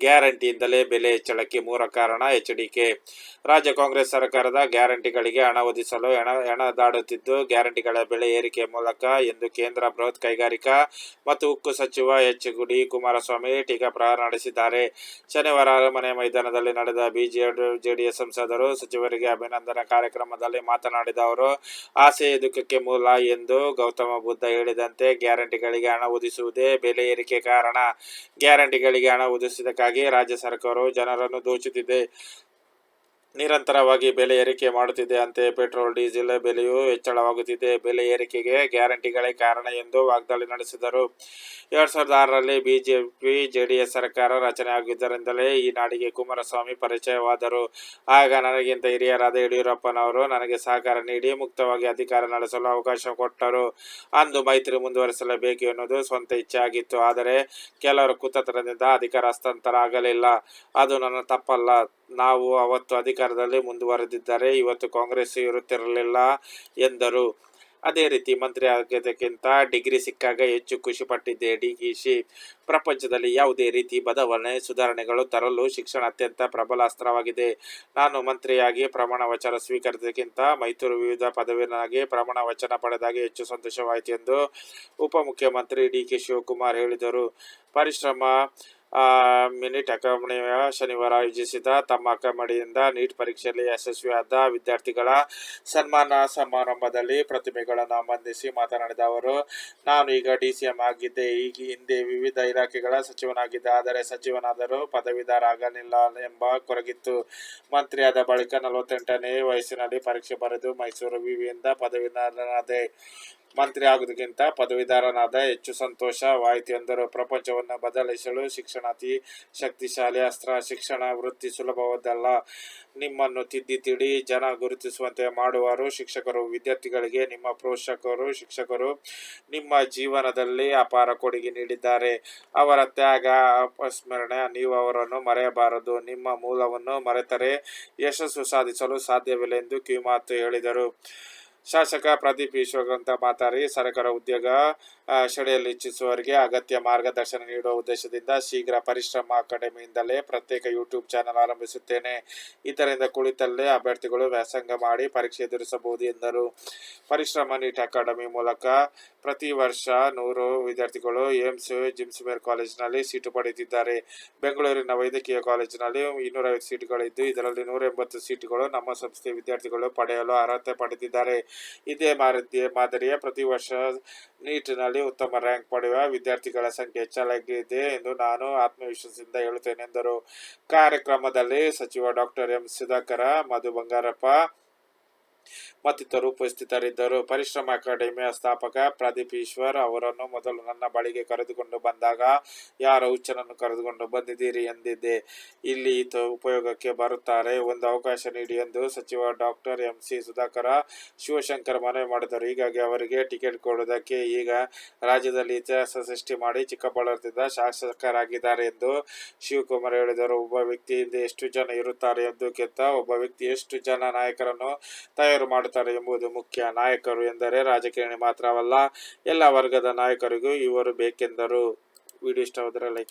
ಗ್ಯಾರಂಟಿಯಿಂದಲೇ ಬೆಲೆ ಹೆಚ್ಚಳಕ್ಕೆ ಮೂಲ ಕಾರಣ ಎಚ್ಡಿಕೆ. ರಾಜ್ಯ ಕಾಂಗ್ರೆಸ್ ಸರ್ಕಾರದ ಗ್ಯಾರಂಟಿಗಳಿಗೆ ಹಣ ಒದಿಸಲು ಹೆಣ, ಹೆಣದಾಡುತ್ತಿದ್ದು, ಗ್ಯಾರಂಟಿಗಳ ಬೆಲೆ ಏರಿಕೆ ಮೂಲಕ ಎಂದು ಕೇಂದ್ರ ಬೃಹತ್ ಕೈಗಾರಿಕಾ ಮತ್ತು ಉಕ್ಕು ಸಚಿವ ಎಚ್ ಗುಡಿ ಕುಮಾರಸ್ವಾಮಿ ಟೀಕಾಪ್ರಹಾರ ನಡೆಸಿದ್ದಾರೆ. ಶನಿವಾರ ಅರಮನೆ ಮೈದಾನದಲ್ಲಿ ನಡೆದ ಬಿಜೆಡಿ, ಜೆಡಿಎಸ್ ಸಂಸದರು ಸಚಿವರಿಗೆ ಅಭಿನಂದನಾ ಕಾರ್ಯಕ್ರಮದಲ್ಲಿ ಮಾತನಾಡಿದ ಅವರು, ಆಸೆ ದುಃಖಕ್ಕೆ ಮೂಲ ಎಂದು ಗೌತಮ ಬುದ್ಧ ಹೇಳಿದಂತೆ ಗ್ಯಾರಂಟಿಗಳಿಗೆ ಹಣ ಒದಿಸುವುದೇ ಬೆಲೆ ಏರಿಕೆ ಕಾರಣ. ಗ್ಯಾರಂಟಿಗಳಿಗೆ ಹಣ ಒದಗಿಸಿದ್ದಕ್ಕಾಗಿ ರಾಜ್ಯ ಸರ್ಕಾರವು ಜನರನ್ನು ದೋಚುತ್ತಿದೆ. ನಿರಂತರವಾಗಿ ಬೆಲೆ ಏರಿಕೆ ಮಾಡುತ್ತಿದೆ ಅಂತೆ. ಪೆಟ್ರೋಲ್, ಡೀಸೆಲ್ ಬೆಲೆಯೂ ಹೆಚ್ಚಳವಾಗುತ್ತಿದೆ. ಬೆಲೆ ಏರಿಕೆಗೆ ಗ್ಯಾರಂಟಿಗಳೇ ಕಾರಣ ಎಂದು ವಾಗ್ದಾಳಿ ನಡೆಸಿದರು. ಎರಡ್ ಸಾವಿರದ ಆರರಲ್ಲಿ ಬಿಜೆಪಿ, ಜೆಡಿಎಸ್ ಸರ್ಕಾರ ರಚನೆಯಾಗಿದ್ದರಿಂದಲೇ ಈ ನಾಡಿಗೆ ಕುಮಾರಸ್ವಾಮಿ ಪರಿಚಯವಾದರು. ಆಗ ನನಗಿಂತ ಹಿರಿಯರಾದ ಯಡಿಯೂರಪ್ಪನವರು ನನಗೆ ಸಹಕಾರ ನೀಡಿ ಮುಕ್ತವಾಗಿ ಅಧಿಕಾರ ನಡೆಸಲು ಅವಕಾಶ ಕೊಟ್ಟರು. ಅಂದು ಮೈತ್ರಿ ಮುಂದುವರಿಸಲೇಬೇಕು ಎನ್ನುವುದು ಸ್ವಂತ ಇಚ್ಛೆ ಆಗಿತ್ತು. ಆದರೆ ಕೆಲವರು ಕುತಂತ್ರದಿಂದ ಅಧಿಕಾರ ಹಸ್ತಾಂತರ ಆಗಲಿಲ್ಲ ಅದು ನನ್ನ ತಪ್ಪಲ್ಲ. ನಾವು ಅವತ್ತು ಅಧಿಕಾರದಲ್ಲಿ ಮುಂದುವರೆದಿದ್ದರೆ. ಇವತ್ತು ಕಾಂಗ್ರೆಸ್ ಇರುತ್ತಿರಲಿಲ್ಲ ಎಂದರು. ಅದೇ ರೀತಿ ಮಂತ್ರಿ ಆಗೋದಕ್ಕಿಂತ ಡಿಗ್ರಿ ಸಿಕ್ಕಾಗ ಹೆಚ್ಚು ಖುಷಿ ಪಟ್ಟಿದ್ದೆ. ಡಿಗಿಶಿ ಪ್ರಪಂಚದಲ್ಲಿ ಯಾವುದೇ ರೀತಿ ಬದಲಾವಣೆ, ಸುಧಾರಣೆಗಳು ತರಲು ಶಿಕ್ಷಣ ಅತ್ಯಂತ ಪ್ರಬಲ ಅಸ್ತ್ರವಾಗಿದೆ. ನಾನು ಮಂತ್ರಿಯಾಗಿ ಪ್ರಮಾಣ ವಚನ ಸ್ವೀಕರಿಸಿದಕ್ಕಿಂತ ಮೈಸೂರು ವಿವಿಧ ಪದವಿನಾಗಿ ಪ್ರಮಾಣ ವಚನ ಪಡೆದಾಗ ಹೆಚ್ಚು ಸಂತೋಷವಾಯಿತು ಎಂದು ಉಪಮುಖ್ಯಮಂತ್ರಿ ಡಿ ಕೆ ಶಿವಕುಮಾರ್ ಹೇಳಿದರು. ಪರಿಶ್ರಮ ಮಿನಿಟ್ ಅಕಾಡೆಮಿಯ ಶನಿವಾರ ಆಯೋಜಿಸಿದ ತಮ್ಮ ಅಕಾಡೆಮಿಯಿಂದ ನೀಟ್ ಪರೀಕ್ಷೆಯಲ್ಲಿ ಯಶಸ್ವಿಯಾದ ವಿದ್ಯಾರ್ಥಿಗಳ ಸನ್ಮಾನ ಸಮಾರಂಭದಲ್ಲಿ ಪ್ರತಿಮೆಗಳನ್ನು ಬಂಧಿಸಿ ಮಾತನಾಡಿದ ಅವರು, ನಾನು ಈಗ ಡಿ ಸಿ ಎಂ ಆಗಿದ್ದೆ. ಈಗ ಹಿಂದೆ ವಿವಿಧ ಇಲಾಖೆಗಳ ಸಚಿವನಾಗಿದ್ದೆ. ಆದರೆ ಸಚಿವನಾದರೂ ಪದವೀಧರ ಆಗಲಿಲ್ಲ ಎಂಬ ಕೊರಗಿತ್ತು. ಮಂತ್ರಿಯಾದ ಬಳಿಕ ನಲವತ್ತೆಂಟನೇ ವಯಸ್ಸಿನಲ್ಲಿ ಪರೀಕ್ಷೆ ಬರೆದು ಮೈಸೂರು ವಿವಿಯಿಂದ ಪದವೀಧರನಾದೆ. ಮಂತ್ರಿ ಆಗುವುದಕ್ಕಿಂತ ಪದವೀಧರನಾದ ಹೆಚ್ಚು ಸಂತೋಷವಾಯಿತು ಎಂದರು. ಪ್ರಪಂಚವನ್ನು ಬದಲಿಸಲು ಶಿಕ್ಷಣ ಅತಿ ಶಕ್ತಿಶಾಲಿ ಅಸ್ತ್ರ, ಶಿಕ್ಷಣ ವೃತ್ತಿ ಸುಲಭವಾದಲ್ಲ ನಿಮ್ಮನ್ನು ತಿದ್ದಿ ತಿಡಿ ಜನ ಗುರುತಿಸುವಂತೆ ಮಾಡುವರು ಶಿಕ್ಷಕರು. ವಿದ್ಯಾರ್ಥಿಗಳಿಗೆ ನಿಮ್ಮ ಪೋಷಕರು, ಶಿಕ್ಷಕರು ನಿಮ್ಮ ಜೀವನದಲ್ಲಿ ಅಪಾರ ಕೊಡುಗೆ ನೀಡಿದ್ದಾರೆ. ಅವರ ತ್ಯಾಗ, ಅಪಸ್ಮರಣೆ, ನೀವು ಅವರನ್ನು ಮರೆಯಬಾರದು. ನಿಮ್ಮ ಮೂಲವನ್ನು ಮರೆತರೆ ಯಶಸ್ಸು ಸಾಧಿಸಲು ಸಾಧ್ಯವಿಲ್ಲ ಎಂದು ಕಿವಿಮಾತು ಹೇಳಿದರು. ಶಾಸಕ ಪ್ರದೀಪ್ ಈಶ್ವರ್ ಮಾತಾಡಿ ಸರ್ಕಾರ ಉದ್ಯೋಗ ಸೆಳೆಯಲು ಇಚ್ಛಿಸುವವರಿಗೆ ಅಗತ್ಯ ಮಾರ್ಗದರ್ಶನ ನೀಡುವ ಉದ್ದೇಶದಿಂದ ಶೀಘ್ರ ಪರಿಶ್ರಮ ಅಕಾಡೆಮಿಯಿಂದಲೇ ಪ್ರತ್ಯೇಕ ಯೂಟ್ಯೂಬ್ ಚಾನಲ್ ಆರಂಭಿಸುತ್ತೇನೆ. ಇದರಿಂದ ಕುಳಿತಲ್ಲೇ ಅಭ್ಯರ್ಥಿಗಳು ವ್ಯಾಸಂಗ ಮಾಡಿ ಪರೀಕ್ಷೆ ಎದುರಿಸಬಹುದು ಎಂದರು. ಪರಿಶ್ರಮ ನೀಟ್ ಅಕಾಡೆಮಿ ಮೂಲಕ ಪ್ರತಿ ವರ್ಷ ನೂರು ವಿದ್ಯಾರ್ಥಿಗಳು ಏಮ್ಸ್ ಜಿಮ್ಸ್ಮೇರ್ ಕಾಲೇಜಿನಲ್ಲಿ ಸೀಟು ಪಡೆದಿದ್ದಾರೆ ಬೆಂಗಳೂರಿನ ವೈದ್ಯಕೀಯ ಕಾಲೇಜಿನಲ್ಲಿ ಇನ್ನೂರೈವತ್ತು ಸೀಟುಗಳಿದ್ದು, ಇದರಲ್ಲಿ ನೂರ ಎಂಬತ್ತು ಸೀಟುಗಳು ನಮ್ಮ ಸಂಸ್ಥೆ ವಿದ್ಯಾರ್ಥಿಗಳು ಪಡೆಯಲು ಅರ್ಹತೆ ಪಡೆದಿದ್ದಾರೆ. ಇದೇ ಮಾದರಿಯ ಪ್ರತಿ ವರ್ಷ ನೀಟ್ನಲ್ಲಿ ಉತ್ತಮ ರ್ಯಾಂಕ್ ಪಡೆಯುವ ವಿದ್ಯಾರ್ಥಿಗಳ ಸಂಖ್ಯೆ ಹೆಚ್ಚಾಗಿದೆ ಎಂದು ನಾನು ಆತ್ಮವಿಶ್ವಾಸದಿಂದ ಹೇಳುತ್ತೇನೆ ಎಂದರು. ಕಾರ್ಯಕ್ರಮದಲ್ಲಿ ಸಚಿವ ಡಾಕ್ಟರ್ ಎಂ. ಸುಧಾಕರ, ಮಧು ಬಂಗಾರಪ್ಪ ಮತ್ತಿತರರು ಉಪಸ್ಥಿತರಿದ್ದರು. ಪರಿಶ್ರಮ ಅಕಾಡೆಮಿಯ ಸ್ಥಾಪಕ ಪ್ರದೀಪ್ ಈಶ್ವರ್ ಅವರನ್ನು ಮೊದಲು ನನ್ನ ಬಳಿಗೆ ಕರೆದುಕೊಂಡು ಬಂದಾಗ, ಯಾರ ಹುಚ್ಚನನ್ನು ಕರೆದುಕೊಂಡು ಬಂದಿದ್ದೀರಿ? ಎಂದಿದ್ದೆ. ಇಲ್ಲಿ ಈತ ಉಪಯೋಗಕ್ಕೆ ಬರುತ್ತಾರೆ. ಒಂದು ಅವಕಾಶ ನೀಡಿ ಎಂದು ಸಚಿವ doctor M. C. Sudhakar Shivashankar ಮನವಿ ಮಾಡಿದರು. ಹೀಗಾಗಿ ಅವರಿಗೆ ಟಿಕೆಟ್ ಕೊಡುವುದಕ್ಕೆ ಈಗ ರಾಜ್ಯದಲ್ಲಿ ಇತಿಹಾಸ ಸೃಷ್ಟಿ ಮಾಡಿ ಚಿಕ್ಕಬಳ್ಳಾಪುರದಿಂದ ಶಾಸಕರಾಗಿದ್ದಾರೆ ಎಂದು ಶಿವಕುಮಾರ್ ಹೇಳಿದರು. ಒಬ್ಬ ವ್ಯಕ್ತಿಯಿಂದ ಎಷ್ಟು ಜನ ಇರುತ್ತಾರೆ ಎಂದಕ್ಕಿಂತ ಒಬ್ಬ ವ್ಯಕ್ತಿ ಎಷ್ಟು ಜನ ನಾಯಕರನ್ನು ತಯಾರು ಮಾಡುತ್ತಾರೆ ಎಂಬುದು ಮುಖ್ಯ. ನಾಯಕರು ಎಂದರೆ ರಾಜಕಾರಣಿ ಮಾತ್ರವಲ್ಲ, ಎಲ್ಲ ವರ್ಗದ ನಾಯಕರಿಗೂ ಇವರು ಬೇಕೆಂದರು. ವಿಡಿಯೋ ಇಷ್ಟವಾದರೆ ಲೈಕ್